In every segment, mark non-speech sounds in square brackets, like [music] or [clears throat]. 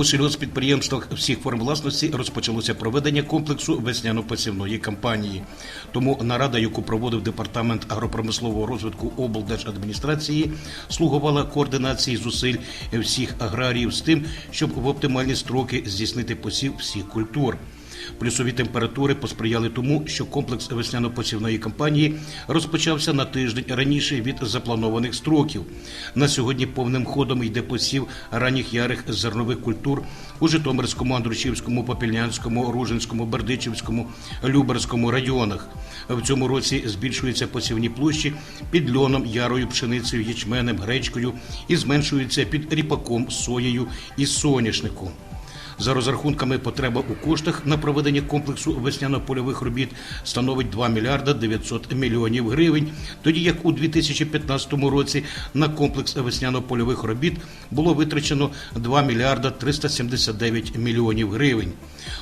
У сільгоспідприємствах всіх форм власності розпочалося проведення комплексу весняно-посівної кампанії. Тому нарада, яку проводив департамент агропромислового розвитку облдержадміністрації, слугувала координації зусиль всіх аграріїв з тим, щоб в оптимальні строки здійснити посів всіх культур. Плюсові температури посприяли тому, що комплекс весняно-посівної кампанії розпочався на тиждень раніше від запланованих строків. На сьогодні повним ходом йде посів ранніх ярих зернових культур у Житомирському, Андрушівському, Попільнянському, Ружинському, Бердичівському, Люберському районах. В цьому році збільшуються посівні площі під льоном, ярою, пшеницею, ячменем, гречкою і зменшуються під ріпаком, соєю і соняшником. За розрахунками потреба у коштах на проведення комплексу весняно-польових робіт становить 2 мільярда 900 мільйонів гривень, тоді як у 2015 році на комплекс весняно-польових робіт було витрачено 2 мільярда 379 мільйонів гривень.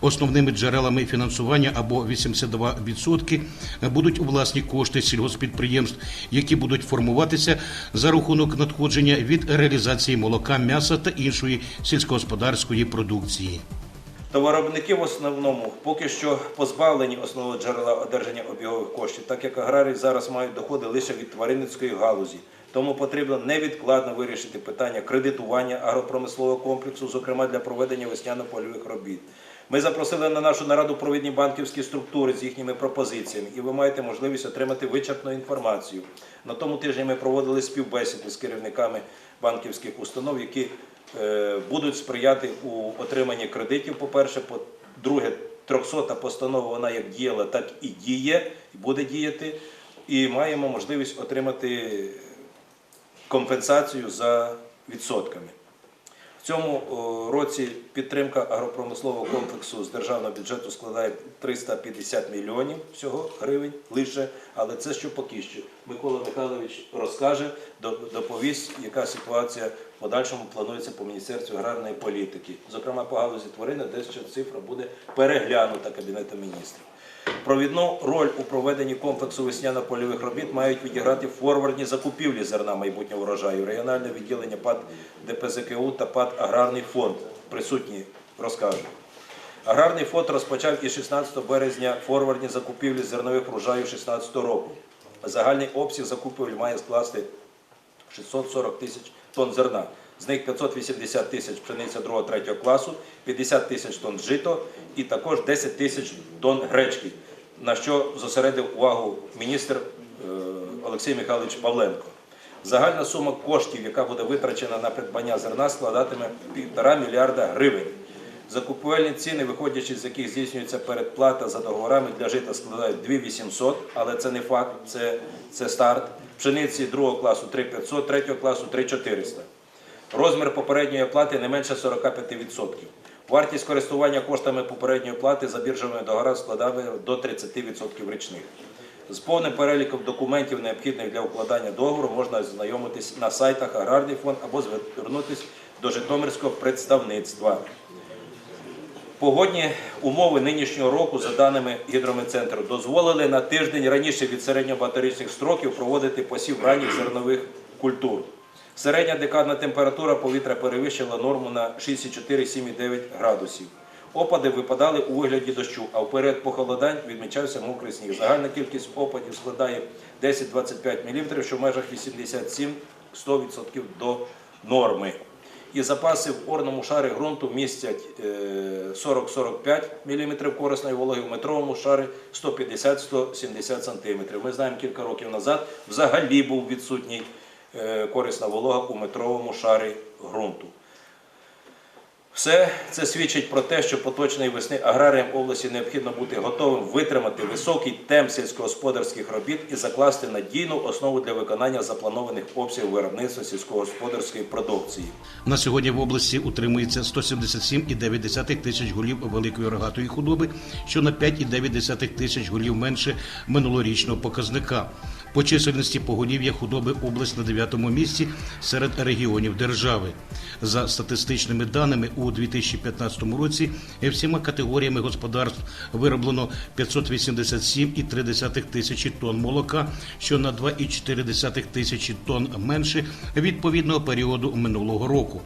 Основними джерелами фінансування або 82% будуть власні кошти сільгоспідприємств, які будуть формуватися за рахунок надходження від реалізації молока, м'яса та іншої сільськогосподарської продукції. Товаробники в основному поки що позбавлені основного джерела одержання обігових коштів, так як аграрії зараз мають доходи лише від тваринницької галузі. Тому потрібно невідкладно вирішити питання кредитування агропромислового комплексу, зокрема для проведення весняно-польових робіт. Ми запросили на нашу нараду провідні банківські структури з їхніми пропозиціями, і ви маєте можливість отримати вичерпну інформацію. На тому тижні ми проводили співбесіди з керівниками банківських установ, які е, будуть сприяти у отриманні кредитів. По-перше, по-друге, 300 постанова вона як діяла, так і діє, і буде діяти. І маємо можливість отримати компенсацію за відсотками. Цьому році підтримка агропромислового комплексу з державного бюджету складає 350 мільйонів всього гривень лише, але це що поки що. Микола Михайлович розкаже, до- доповість, яка ситуація в подальшому планується по Міністерству аграрної політики. Зокрема, по галузі тварини, де ще цифра буде переглянута Кабінетом міністрів. Провідну роль у проведенні комплексу весняно-польових робіт мають відіграти форвардні закупівлі зерна майбутнього врожаю, регіональне відділення ПАД ДПЗКУ та ПАД Аграрний фонд. Присутні розкажу. Аграрний фонд розпочав із 16 березня форвардні закупівлі зернових врожаю 2016 року. Загальний обсяг закупівель має скласти 640 тисяч тонн зерна. З них 580 тисяч пшениця 2-3 класу, 50 тисяч тонн жито і також 10 тисяч тонн гречки, на що зосередив увагу міністр е, Олексій Михайлович Павленко. Загальна сума коштів, яка буде витрачена на придбання зерна, складатиме 1,5 мільярда гривень. Закупівельні ціни, виходячи з яких здійснюється передплата за договорами для жита, складають 2800, але це не факт, це, це старт. Пшениці другого класу 3500, третього класу 3400. Розмір попередньої оплати не менше 45%. Вартість користування коштами попередньої плати за біржовими договорами складає до 30% річних. З повним переліком документів, необхідних для укладання договору, можна ознайомитись на сайтах Аграрний фонд або звернутися до Житомирського представництва. Погодні умови нинішнього року, за даними гідрометцентру, дозволили на тиждень раніше від середньобаторічних строків проводити посів ранніх зернових культур. Середня декадна температура повітря перевищила норму на 64,7,9 градусів. Опади випадали у вигляді дощу, а в період похолодань відмічався мокрий сніг. Загальна кількість опадів складає 10-25 мм, що в межах 87-100% до норми. І запаси в орному шарі ґрунту містять е, 40-45 мм корисної вологи, в метровому шарі 150-170 см. Ми знаємо, кілька років назад взагалі був відсутній е, корисна волога у метровому шарі ґрунту. Все це свідчить про те, що поточної весни аграріям області необхідно бути готовим витримати високий темп сільськогосподарських робіт і закласти надійну основу для виконання запланованих обсягів виробництва сільськогосподарської продукції. На сьогодні в області утримується 177,9 тисяч голів великої рогатої худоби, що на 5,9 тисяч голів менше минулорічного показника. По чисельності поголів'я худоби область на 9-му місці серед регіонів держави. За статистичними даними, у 2015 році всіма категоріями господарств вироблено 587,3 тисячі тонн молока, що на 2,4 тисячі тонн менше відповідного періоду минулого року.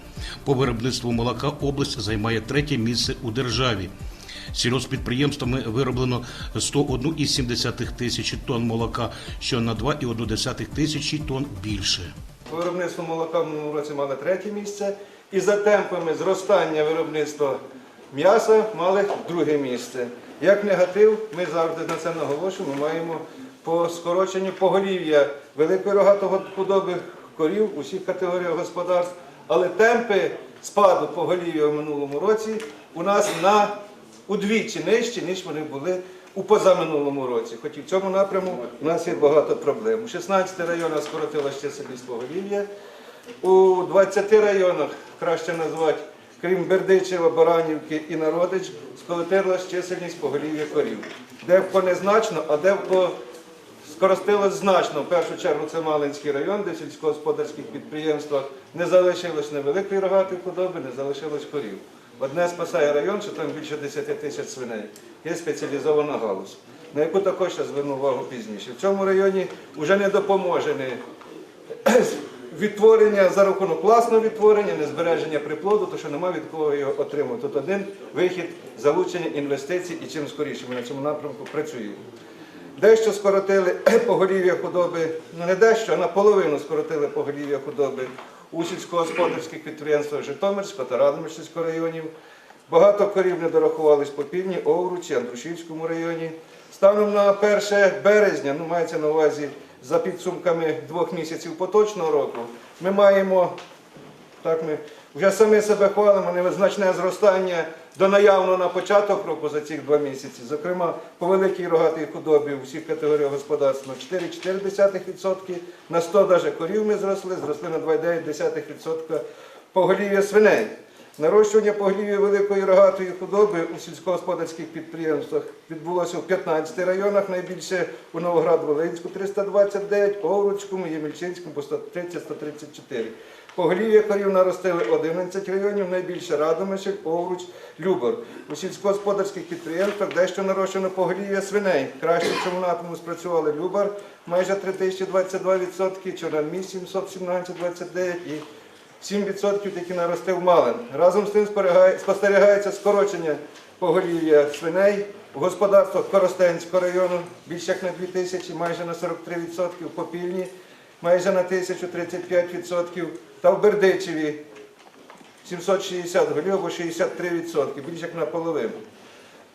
По виробництву молока область займає третє місце у державі. Сільгоспідприємствами вироблено 101,7 тисячі тонн молока, що на 2,1 тисячі тонн більше. По виробництву молока в минулому році мали третє місце. І за темпами зростання виробництва м'яса мали друге місце. Як негатив, ми завжди на це наголошуємо, маємо по скороченню поголів'я великої рогатого худоби корів у всіх категоріях господарств. Але темпи спаду поголів'я в минулому році у нас на удвічі нижчі, ніж вони були у позаминулому році. Хоч і в цьому напряму у нас є багато проблем. У 16 районах скоротилась чисельність поголів'я. У 20 районах, краще назвати, крім Бердичева, Баранівки і Народич, скоротилась чисельність поголів'я корів. Де кого незначно, а де кого скоростилось значно. В першу чергу це Малинський район, де в сільськогосподарських підприємствах не залишилось невеликої рогатої худоби, не залишилось корів. Одне спасає район, що там більше 10 тисяч свиней. Є спеціалізована галузь, на яку також я зверну увагу пізніше. В цьому районі вже не допоможе [clears throat] відтворення за рахунок власного відтворення, не збереження приплоду, то що немає від кого його отримати. Тут один вихід залучення інвестицій і чим скоріше ми на цьому напрямку працюємо. Дещо скоротили [clears throat] поголів'я худоби, ну не дещо, а наполовину скоротили поголів'я худоби у сільськогосподарських підприємствах Житомирського та Радомишльського районів. Багато корів не дорахувались по півдні, Овручі, Андрушівському районі. Станом на 1 березня, ну мається на увазі за підсумками двох місяців поточного року, ми маємо так ми вже самі себе хвалимо, незначне зростання до наявного на початок року за ці два місяці. Зокрема, по великій рогатій худобі у всіх категоріях господарства 4,4%, на 100 навіть корів ми зросли, зросли на 2,9% поголів'я свиней. Нарощування поголів'я великої рогатої худоби у сільськогосподарських підприємствах відбулося в 15 районах, найбільше у Новоград-Волинську 329, Овруцькому, Ємельчинському по 130-134. Поголів'я корів наростили 11 районів, найбільше Радомишль, Овруч, Любор. У сільськогосподарських підприємствах дещо нарощено поголів'я свиней. Краще в цьому напряму спрацювали Любар, майже 3022%, Чорномій 717,29% і 7% які наростив Малин. Разом з тим спостерігається скорочення поголів'я свиней у господарствах Коростенського району більше як на 2 тисячі, майже на 43%, по півдні майже на 1035%, та в Бердичеві 760 голів або 63%, більше як наполовину.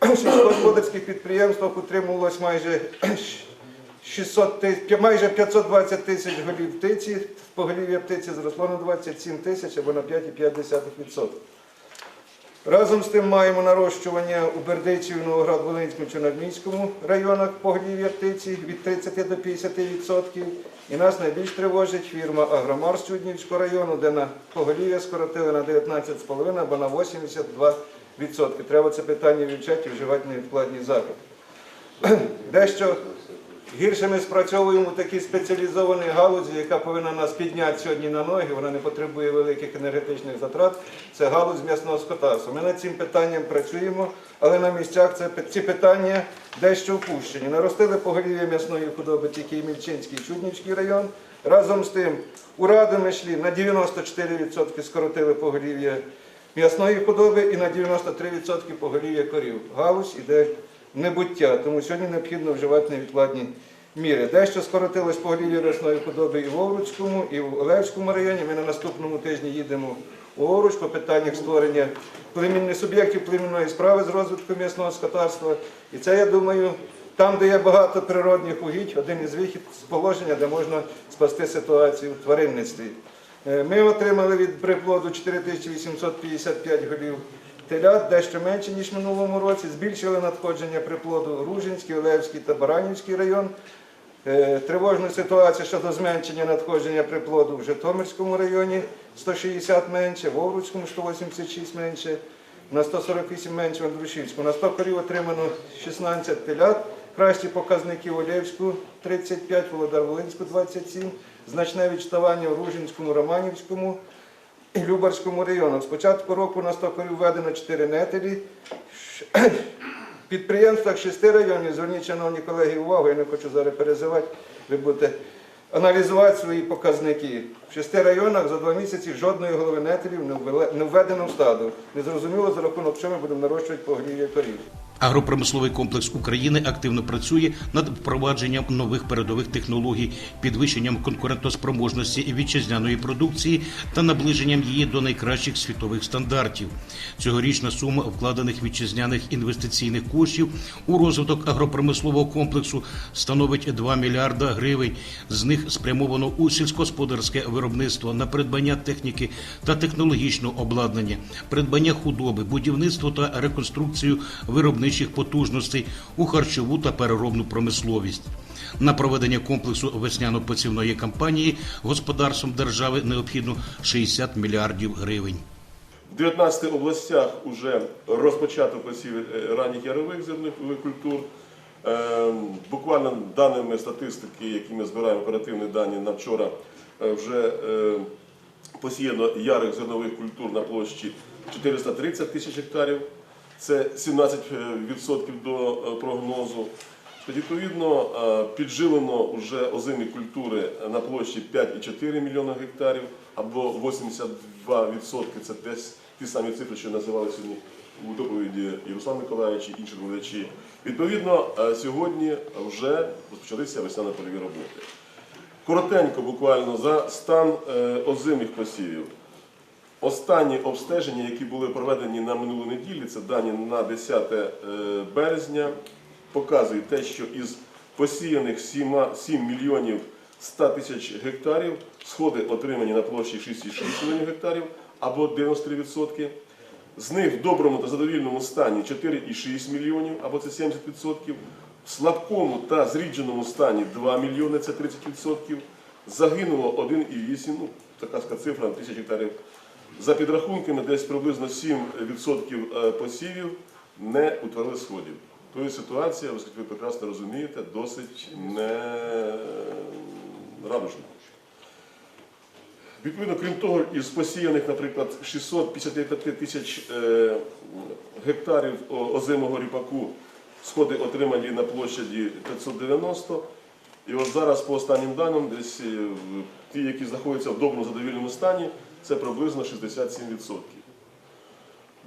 [clears throat] Сільськогосподарських підприємствах утримувалось майже [clears throat] 600 тисяч, майже 520 тисяч голів птиці, поголів'я птиці зросло на 27 тисяч або на 5,5%. Разом з тим маємо нарощування у Бердичеві, Новоград-Волинському, Чорноміському районах поголів'я птиці від 30 до 50%. І нас найбільш тривожить фірма Агромар з Чуднівського району, де на поголів'я скоротили на 19,5 або на 82%. Треба це питання вивчати і вживати невідкладні заходи. Дещо гірше ми спрацьовуємо в такій спеціалізованій галузі, яка повинна нас підняти сьогодні на ноги, вона не потребує великих енергетичних затрат. Це галузь м'ясного скотарства. Ми над цим питанням працюємо, але на місцях це, ці питання дещо впущені. Наростили поголів'я м'ясної худоби тільки і Мільчинський, і Чуднівський район. Разом з тим, у Радомишлі на 94% скоротили поголів'я м'ясної худоби і на 93% поголів'я корів. Галузь іде небуття, тому сьогодні необхідно вживати невідкладні міри. Дещо скоротилось поголів'я рясної худоби і в Овруцькому, і в Олевському районі. Ми на наступному тижні їдемо у Овруч по питаннях створення племінних суб'єктів племінної справи з розвитку м'ясного скотарства. І це, я думаю, там, де є багато природних угідь, один із вихід з положення, де можна спасти ситуацію в тваринництві. Е, Ми отримали від приплоду 4855 голів телят, дещо менше, ніж в минулому році. Збільшили надходження приплоду Ружинський, Олевський та Баранівський район. Е, Тривожна ситуація щодо зменшення надходження приплоду в Житомирському районі 160 менше, в Овруцькому 186 менше, на 148 менше в Андрушівському. На 100 корів отримано 16 телят, Кращі показники в Олєвську 35, Володар-Волинську 27, значне відставання в Ружинському, Романівському Любарському районах. З початку року на 100 корів введено 4 нетелі. В підприємствах шести районів, зверніть, шановні колеги, увагу, я не хочу зараз перезивати, ви будете аналізувати свої показники. В шести районах за два місяці жодної голови нетелів не введено в стадо. Незрозуміло, за рахунок чого ми будемо нарощувати поголів'я корів. Агропромисловий комплекс України активно працює над впровадженням нових передових технологій, підвищенням конкурентоспроможності вітчизняної продукції та наближенням її до найкращих світових стандартів. Цьогорічна сума вкладених вітчизняних інвестиційних коштів у розвиток агропромислового комплексу становить 2 мільярда гривень. З них спрямовано у сільськогосподарське виробництво на придбання техніки та технологічного обладнання, придбання худоби, будівництво та реконструкцію виробничих потужностей у харчову та переробну промисловість. На проведення комплексу весняно-посівної кампанії господарством держави необхідно 60 мільярдів гривень. В 19 областях вже розпочато посів е, ранніх ярових зернових культур. Е, Буквально даними статистики, які ми збираємо оперативні дані на вчора, е, вже е, посіяно ярих зернових культур на площі 430 тисяч гектарів. Це 17% до е, прогнозу. Відповідно, е, піджилено вже озимі культури на площі 5,4 мільйона гектарів, або 82% це десь ті самі цифри, що називали сьогодні у доповіді і Руслан Миколаївич, і інші доповідачі. Відповідно, е, сьогодні вже розпочалися весняно-польові роботи. Коротенько, буквально за стан озимих посівів. Останні обстеження, які були проведені на минулу неділю, це дані на 10 е, березня, показують те, що із посіяних 7, 7 мільйонів 100 тисяч гектарів сходи отримані на площі 6,6 мільйонів гектарів або 93%. З них в доброму та задовільному стані 4,6 мільйонів або це 70%. В слабкому та зрідженому стані 2 мільйони, це 30%. Загинуло 1,8, ну така цифра тисяч гектарів. За підрахунками, десь приблизно 7% посівів не утворили сходів. Тобто ситуація, оскільки ви прекрасно розумієте, досить не радужна. Відповідно, крім того, із посіяних, наприклад, 655 тисяч е, гектарів озимого ріпаку сходи отримані на площаді 590. І от зараз по останнім даним, десь е, ті, які знаходяться в доброму задовільному стані, це приблизно 67%.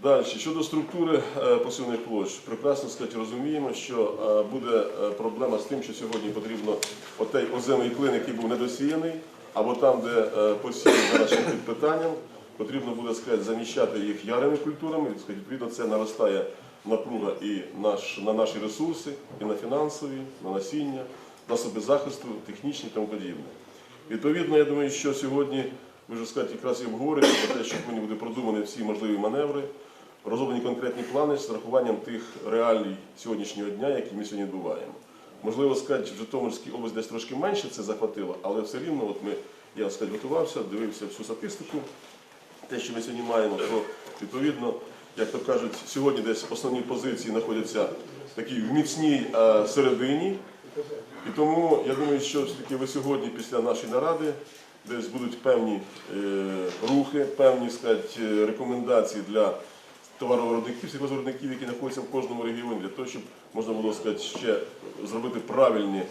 Далі, щодо структури е, посівних площ, прекрасно сказати, розуміємо, що е, буде е, проблема з тим, що сьогодні потрібно отей озимий клин, який був недосіяний, або там, де посів зараз ще під питанням, потрібно буде сказати, заміщати їх ярими культурами. Відповідно, це наростає напруга і наш, на наші ресурси, і на фінансові, на насіння, засоби захисту, технічні тому подібне. Відповідно, я думаю, що сьогодні ви вже сказати, якраз і обговорюєте про те, що повинні бути продумані всі можливі маневри, розроблені конкретні плани з рахуванням тих реалій сьогоднішнього дня, які ми сьогодні відбуваємо. Можливо, сказати, в Житомирській області десь трошки менше це захватило, але все рівно, от ми, я сказати, готувався, дивився всю статистику, те, що ми сьогодні маємо, то відповідно, як то кажуть, сьогодні десь основні позиції знаходяться в такій міцній середині. І тому я думаю, що все-таки ви сьогодні після нашої наради десь будуть певні е, рухи, певні сказати, е, рекомендації для товаровиробників, сільгоспвиробників, які знаходяться в кожному регіоні, для того, щоб можна було сказати, ще зробити правильні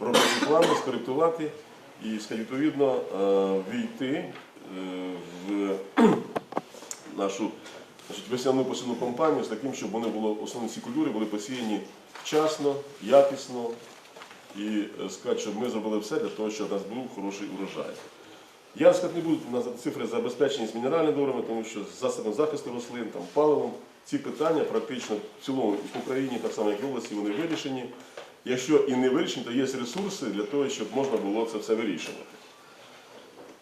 робочі плани, скоректувати і сказати, відповідно е, війти в [clears throat] нашу весняну посівну кампанію з таким, щоб вони було основні ці культури були посіяні вчасно, якісно і сказати, щоб ми зробили все для того, щоб у нас був хороший урожай. Я сказати, не буду цифри забезпеченість мінеральними добрами, тому що з засобами захисту рослин, там, паливом, ці питання практично в цілому в Україні, так само як в області, вони вирішені. Якщо і не вирішені, то є ресурси для того, щоб можна було це все вирішувати.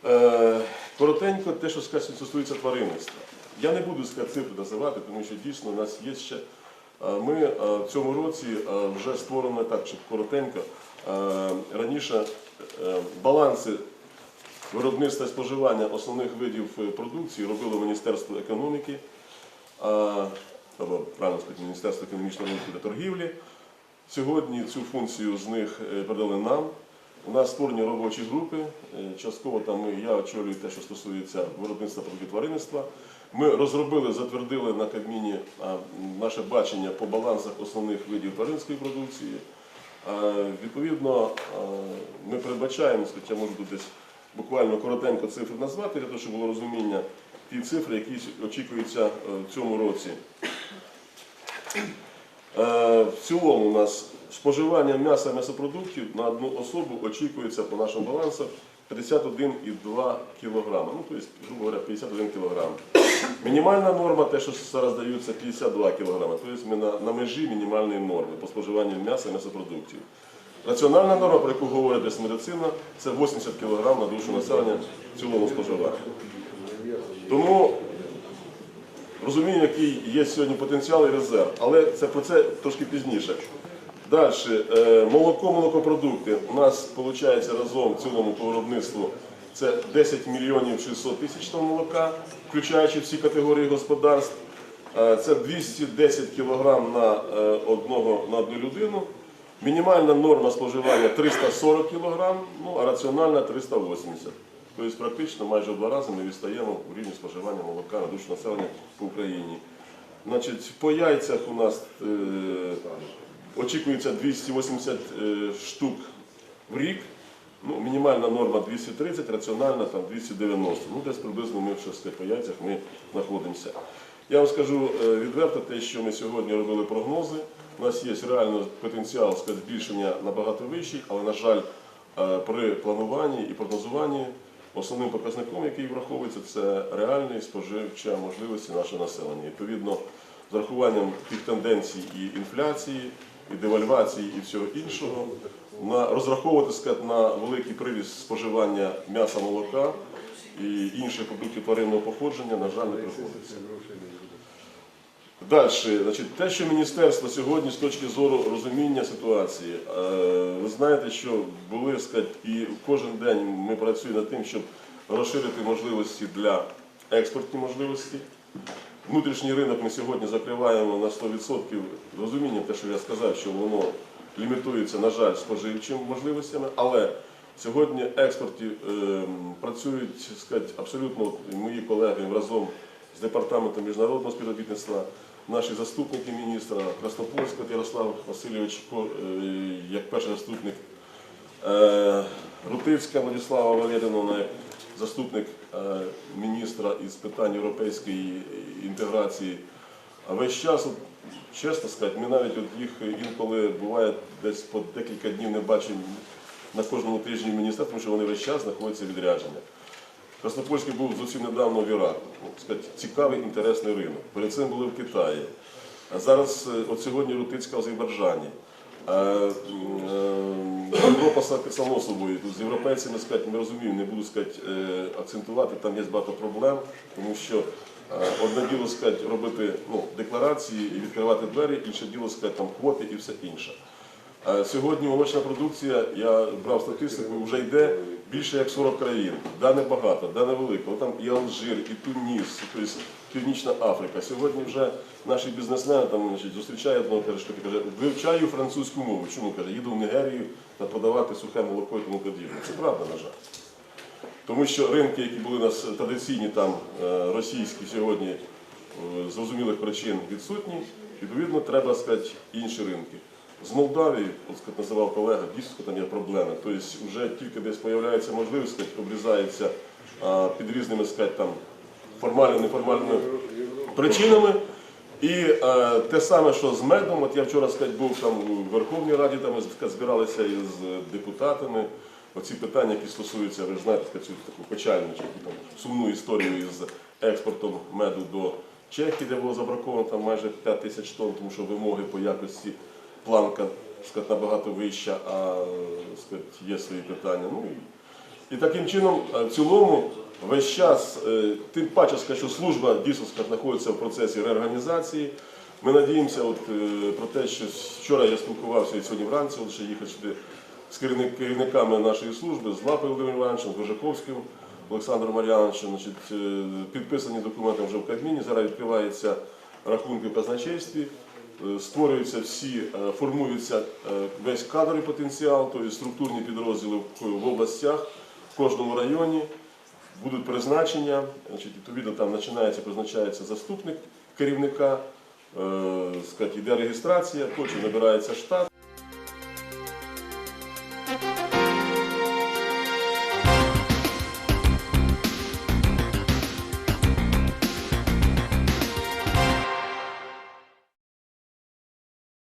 Е, Коротенько, те, що стосується тваринництва. Я не буду цифри називати, тому що дійсно у нас є ще. е, Ми е, в цьому році вже створено так, щоб коротенько. Раніше баланси виробництва і споживання основних видів е, продукції робило Міністерство економіки, або правильно сказати, Міністерство економічного розвитку та торгівлі. Сьогодні цю функцію з них е, передали нам. У нас створені робочі групи. Е, Частково там я очолюю те, що стосується виробництва продуктів тваринництва. Ми розробили, затвердили на Кабміні наше бачення по балансах основних видів тваринської продукції. Відповідно, ми передбачаємо, я можу тут десь буквально коротенько цифри назвати, для того, щоб було розуміння ті цифри, які очікуються е, в цьому році. Е, В цілому у нас споживання м'яса м'ясопродуктів на одну особу очікується по нашим балансам 51,2 кг. Ну, тобто, грубо говоря, 51 кг. Мінімальна норма, те, що зараз даються, 52 кг. Тобто ми на, на межі мінімальної норми по споживанню м'яса і м'ясопродуктів. Раціональна норма, про яку говорить десь медицина, це 80 кг на душу населення в цілому споживання. Тому розумію, який є сьогодні потенціал і резерв, але це про це трошки пізніше. Далі, е, молоко, молокопродукти. У нас виходить разом в цілому по виробництву це 10 мільйонів 600 тисяч тонн молока, включаючи всі категорії господарств. Е, Це 210 кг на, е, одного, на одну людину. Мінімальна норма споживання 340 кг, ну, а раціональна 380 Тобто практично майже в два рази ми відстаємо в рівні споживання молока на душу населення по Україні. Значить, по яйцях у нас е, очікується 280 е, штук в рік. Ну, мінімальна норма 230, раціональна там 290. Ну, десь приблизно ми в шести по яйцях ми знаходимося. Я вам скажу е, відверто, те, що ми сьогодні робили прогнози. У нас є реально потенціал сказати, збільшення набагато вищий, але, на жаль, е, при плануванні і прогнозуванні основним показником, який враховується, це реальні споживча можливості нашого населення. Відповідно, з урахуванням тих тенденцій і інфляції, і девальвації, і всього іншого, на розраховувати сказати, на великий приріст споживання м'яса, молока і інших продуктів тваринного походження, на жаль, не приходиться. Далі, значить, те, що міністерство сьогодні з точки зору розуміння ситуації, е, ви знаєте, що були сказати, і кожен день ми працюємо над тим, щоб розширити можливості для експортні можливості. Внутрішній ринок ми сьогодні закриваємо на 100% розумінням, те, що я сказав, що воно лімітується, на жаль, споживчими можливостями, але сьогодні експорті е, працюють сказати, абсолютно мої колеги разом з департаментом міжнародного співробітництва, наші заступники міністра Краснопольського Ярослав Васильович, е, як перший заступник Е, Рутицька Владислава Валеріновна, заступник е, міністра із питань європейської інтеграції. А весь час, от, чесно сказати, ми навіть от їх інколи буває десь по декілька днів не бачимо на кожному тижні в міністерстві, тому що вони весь час знаходяться відрядження. Краснопольський був зовсім недавно в Іраку. Ну, сказати, цікавий інтересний ринок. Перед цим були в Китаї. А зараз, е, от сьогодні Рутицька в Азербайджані. Е, Європа само собою. З європейцями сказати, ми розуміємо, не буду сказати, е, акцентувати, там є багато проблем, тому що одне діло сказати, робити ну, декларації і відкривати двері, інше діло сказати, там квоти і все інше. Сьогодні молочна продукція, я брав статистику, вже йде більше як 40 країн. Да не багато, да не велико. Там і Алжир, і Туніс, тобто Північна Африка. Сьогодні вже наші бізнесмени там значить, зустрічає одного каже, що каже, вивчаю французьку мову. Чому каже, їду в Нігерію на продавати сухе молоко і тому подібне. Це правда, на жаль. Тому що ринки, які були у нас традиційні, там е, російські сьогодні е, з зрозумілих причин відсутні, відповідно, треба сказати інші ринки. З Молдавії, от називав колега, дійсно там є проблеми. Тобто вже тільки десь з'являється можливість, обрізається під різними сказати, там, формальними, неформальними причинами. І е, те саме, що з медом, от я вчора сказати, був там у Верховній Раді, там ми збиралися із депутатами. Оці питання, які стосуються, ви ж знаєте, цю таку печальну там сумну історію із експортом меду до Чехії, де було забраковано там майже 5 тисяч тонн, тому що вимоги по якості планка сказати, набагато вища, а сказати, є свої питання. Ну, і, таким чином, е, в цілому, весь час, е, тим паче, що служба дійсно знаходиться в процесі реорганізації. Ми надіємося от, е, про те, що вчора я спілкувався і сьогодні вранці, ще їхати сюди з керівниками нашої служби, з Лапою Володимиром Івановичем, з Гожаковським Олександром Мар'яновичем. Підписані документи вже в Кабміні. Зараз відкриваються рахунки в казначействі. Е, створюються всі, е, формуються е, весь кадровий потенціал, тобто структурні підрозділи в- областях, в кожному районі будуть призначення, значить, відповідно там починається, призначається заступник керівника, е, йде реєстрація, потім набирається штат.